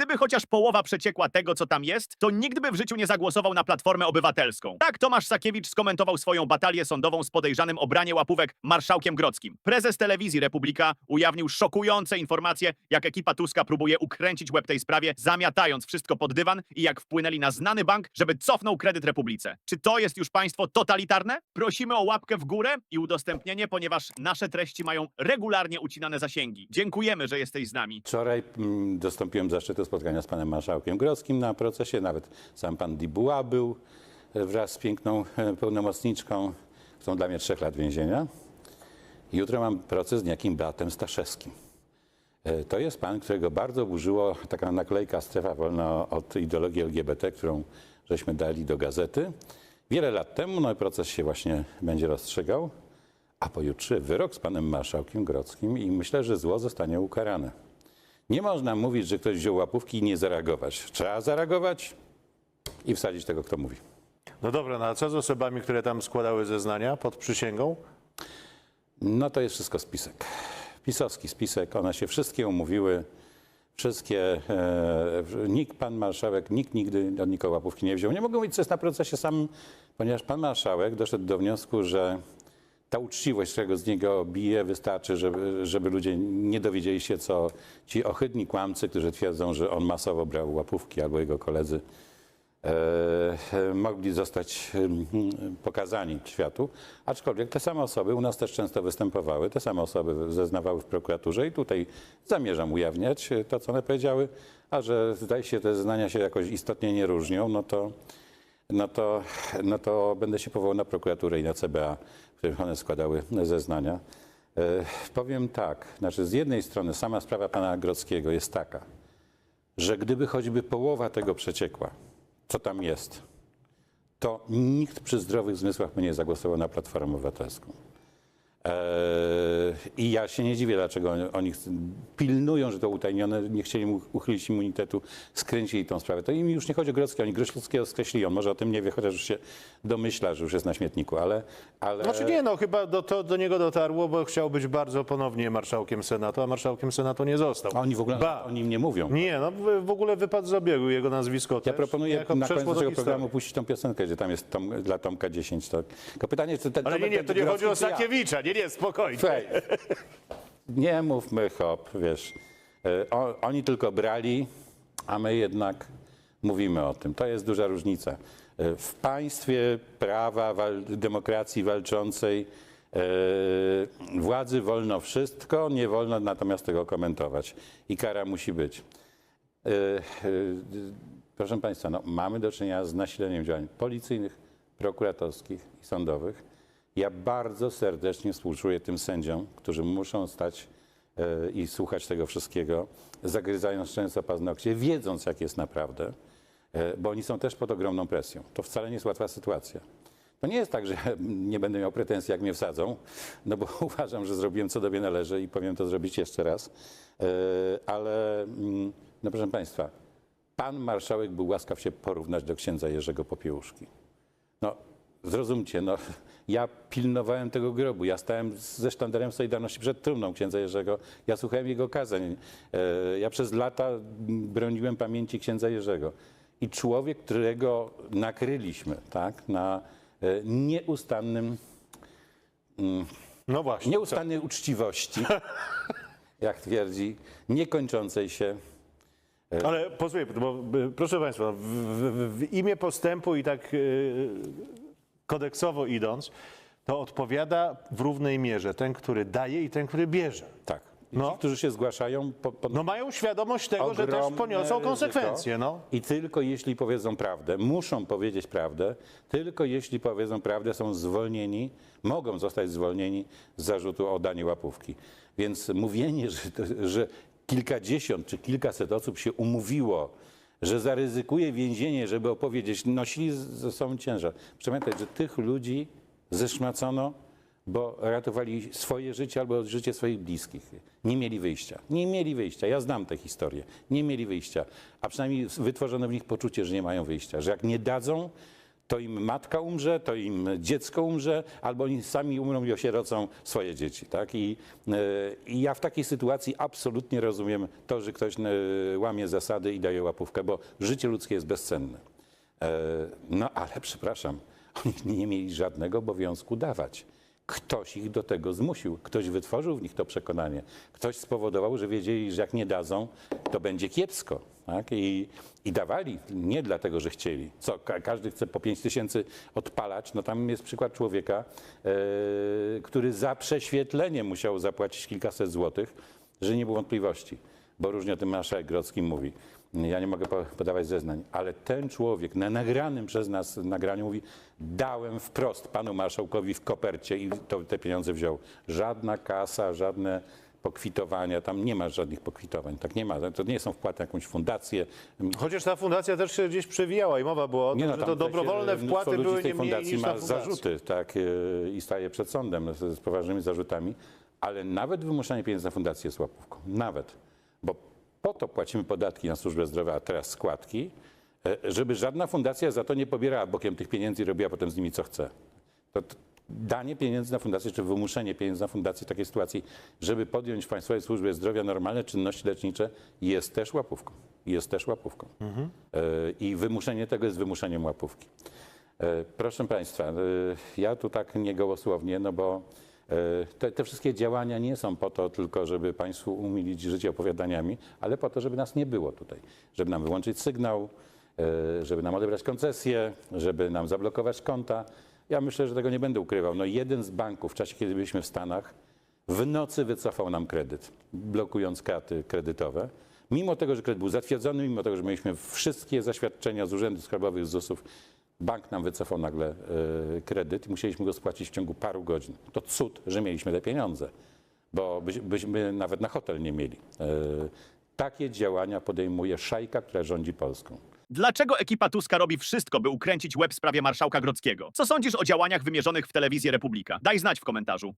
Gdyby chociaż połowa przeciekła tego, co tam jest, to nikt by w życiu nie zagłosował na Platformę Obywatelską. Tak Tomasz Sakiewicz skomentował swoją batalię sądową z podejrzanym o branie łapówek marszałkiem Grodzkim. Prezes telewizji Republika ujawnił szokujące informacje, jak ekipa Tuska próbuje ukręcić łeb tej sprawie, zamiatając wszystko pod dywan i jak wpłynęli na znany bank, żeby cofnął kredyt Republice. Czy to jest już państwo totalitarne? Prosimy o łapkę w górę i udostępnienie, ponieważ nasze treści mają regularnie ucinane zasięgi. Dziękujemy, że jesteś z nami. Wczoraj mm, dostąpiłem zaszczytu spotkania z panem marszałkiem Grodzkim na procesie. Nawet sam pan Dibuła był e, wraz z piękną e, pełnomocniczką. Są dla mnie trzech lat więzienia. Jutro mam proces z niejakim bratem Staszewskim. E, To jest pan, którego bardzo burzyło taka naklejka strefa wolna od ideologii LGBT, którą żeśmy dali do gazety. Wiele lat temu no, proces się właśnie będzie rozstrzygał, a pojutrze wyrok z panem marszałkiem Grodzkim i myślę, że zło zostanie ukarane. Nie można mówić, że ktoś wziął łapówki i nie zareagować. Trzeba zareagować i wsadzić tego, kto mówi. No dobra, no a co z osobami, które tam składały zeznania pod przysięgą? No to jest wszystko spisek. Pisowski spisek, one się wszystkie umówiły, wszystkie, e, nikt, pan marszałek, nikt nigdy od nikogo łapówki nie wziął. Nie mogę mówić, co jest na procesie samym, ponieważ pan marszałek doszedł do wniosku, że ta uczciwość, którego z niego bije, wystarczy, żeby, żeby ludzie nie dowiedzieli się, co ci ohydni kłamcy, którzy twierdzą, że on masowo brał łapówki albo jego koledzy, e, mogli zostać pokazani światu. Aczkolwiek te same osoby u nas też często występowały, te same osoby zeznawały w prokuraturze i tutaj zamierzam ujawniać to, co one powiedziały, a że zdaje się, te zeznania się jakoś istotnie nie różnią, no to, no to, no to będę się powołał na prokuraturę i na CBA, w których one składały zeznania. E, powiem tak, znaczy z jednej strony sama sprawa pana Grodzkiego jest taka, że gdyby choćby połowa tego przeciekła, co tam jest, to nikt przy zdrowych zmysłach by nie zagłosował na Platformę Obywatelską. Eee, I ja się nie dziwię, dlaczego oni, pilnują, że to utajnione, nie chcieli mu uchylić immunitetu, skręcili tą sprawę. To im już nie chodzi o Grodzkiego, oni Grodzkiego skreślili. On może o tym nie wie, chociaż już się domyśla, że już jest na śmietniku, ale... ale... Znaczy nie, no chyba do, to do niego dotarło, bo chciał być bardzo ponownie marszałkiem Senatu, a marszałkiem Senatu nie został. A oni w ogóle Ba. o nim nie mówią. Nie, no w- ogóle wypadł z obiegu jego nazwisko Ja też, proponuję jako na koniec historii. programu puścić tą piosenkę, gdzie tam jest tom, dla Tomka 10. To, tylko pytanie, czy ten Ale nie, nie, to nie chodzi o? Sakiewicza, nie, nie, spokojnie. Słuchaj, nie mówmy hop, wiesz. E, oni tylko brali, a my jednak mówimy o tym. To jest duża różnica. E, W państwie prawa, wal, demokracji walczącej e, władzy wolno wszystko, nie wolno natomiast tego komentować. I kara musi być. Proszę Państwa, no, mamy do czynienia z nasileniem działań policyjnych, prokuratorskich i sądowych. Ja bardzo serdecznie współczuję tym sędziom, którzy muszą stać e, i słuchać tego wszystkiego, zagryzając często paznokcie, wiedząc jak jest naprawdę, e, bo oni są też pod ogromną presją. To wcale nie jest łatwa sytuacja. To nie jest tak, że nie będę miał pretensji, jak mnie wsadzą, no bo uważam, że zrobiłem co do mnie należy i powiem to zrobić jeszcze raz. E, Ale, mm, no proszę Państwa, pan marszałek był łaskaw się porównać do księdza Jerzego Popiełuszki. No, zrozumcie, no, ja pilnowałem tego grobu, ja stałem ze sztandarem Solidarności przed trumną księdza Jerzego, ja słuchałem jego kazań, e, ja przez lata broniłem pamięci księdza Jerzego. I człowiek, którego nakryliśmy, tak, na e, nieustannym, No właśnie. nieustannej uczciwości, jak twierdzi, niekończącej się, Ale pozwól, bo proszę Państwa, w, w, w imię postępu i tak kodeksowo idąc, to odpowiada w równej mierze ten, który daje i ten, który bierze. tak. I No. Ci, którzy się zgłaszają, po, po, No mają świadomość tego, że też poniosą konsekwencje. No. I tylko jeśli powiedzą prawdę, muszą powiedzieć prawdę, tylko jeśli powiedzą prawdę, są zwolnieni, mogą zostać zwolnieni z zarzutu o danie łapówki. Więc mówienie, że, że kilkadziesiąt czy kilkaset osób się umówiło, że zaryzykuje więzienie, żeby opowiedzieć, nosili ze sobą ciężar. Pamiętaj, że tych ludzi zeszmacono bo ratowali swoje życie albo życie swoich bliskich. Nie mieli wyjścia. Nie mieli wyjścia. Ja znam tę historię. Nie mieli wyjścia. A przynajmniej wytworzono w nich poczucie, że nie mają wyjścia. Że jak nie dadzą, to im matka umrze, to im dziecko umrze, albo oni sami umrą i osierocą swoje dzieci. Tak? I, e, I ja w takiej sytuacji absolutnie rozumiem to, że ktoś e, łamie zasady i daje łapówkę, bo życie ludzkie jest bezcenne. E, No ale przepraszam, oni nie mieli żadnego obowiązku dawać. Ktoś ich do tego zmusił, ktoś wytworzył w nich to przekonanie, ktoś spowodował, że wiedzieli, że jak nie dadzą, to będzie kiepsko. Tak? I, I dawali nie dlatego, że chcieli. Co, ka każdy chce po 5 tysięcy odpalać. No tam jest przykład człowieka, e, który za prześwietlenie musiał zapłacić kilkaset złotych, że nie było wątpliwości. Bo różnie o tym marszałek Grodzki mówi. Ja nie mogę po- podawać zeznań, ale ten człowiek na nagranym przez nas nagraniu mówi, dałem wprost panu marszałkowi w kopercie i to, te pieniądze wziął. Żadna kasa, żadne pokwitowania, tam nie ma żadnych pokwitowań, tak nie ma. To nie są wpłaty na jakąś fundację. Chociaż ta fundacja też się gdzieś przewijała i mowa była o tym, no, że to dobrowolne mnóstwo wpłaty były tej nie mniej fundacji niż ma zarzuty, tak, yy, i staje przed sądem z, z poważnymi zarzutami, ale nawet wymuszanie pieniędzy na fundację jest łapówką. Nawet. Bo po to płacimy podatki na służbę zdrowia, a teraz składki, e, żeby żadna fundacja za to nie pobierała bokiem tych pieniędzy i robiła potem z nimi co chce. To danie pieniędzy na fundację, czy wymuszenie pieniędzy na fundację w takiej sytuacji, żeby podjąć w Państwowej Służbie Zdrowia normalne czynności lecznicze, jest też łapówką. Jest też łapówką. E, I wymuszenie tego jest wymuszeniem łapówki. E, Proszę Państwa, e, ja tu tak nie gołosłownie, no bo te, te wszystkie działania nie są po to tylko, żeby Państwu umilić życie opowiadaniami, ale po to, żeby nas nie było tutaj. Żeby nam wyłączyć sygnał, żeby nam odebrać koncesję, żeby nam zablokować konta. Ja myślę, że tego nie będę ukrywał. No jeden z banków w czasie, kiedy byliśmy w Stanach, w nocy wycofał nam kredyt, blokując karty kredytowe. Mimo tego, że kredyt był zatwierdzony, mimo tego, że mieliśmy wszystkie zaświadczenia z urzędów skarbowych, z ZUS-ów, bank nam wycofał nagle e, kredyt i musieliśmy go spłacić w ciągu paru godzin. To cud, że mieliśmy te pieniądze, bo byś- byśmy nawet na hotel nie mieli. E, takie działania podejmuje szajka, która rządzi Polską. Dlaczego ekipa Tuska robi wszystko, by ukręcić łeb w sprawie marszałka Grodzkiego? Co sądzisz o działaniach wymierzonych w telewizję Republika? Daj znać w komentarzu.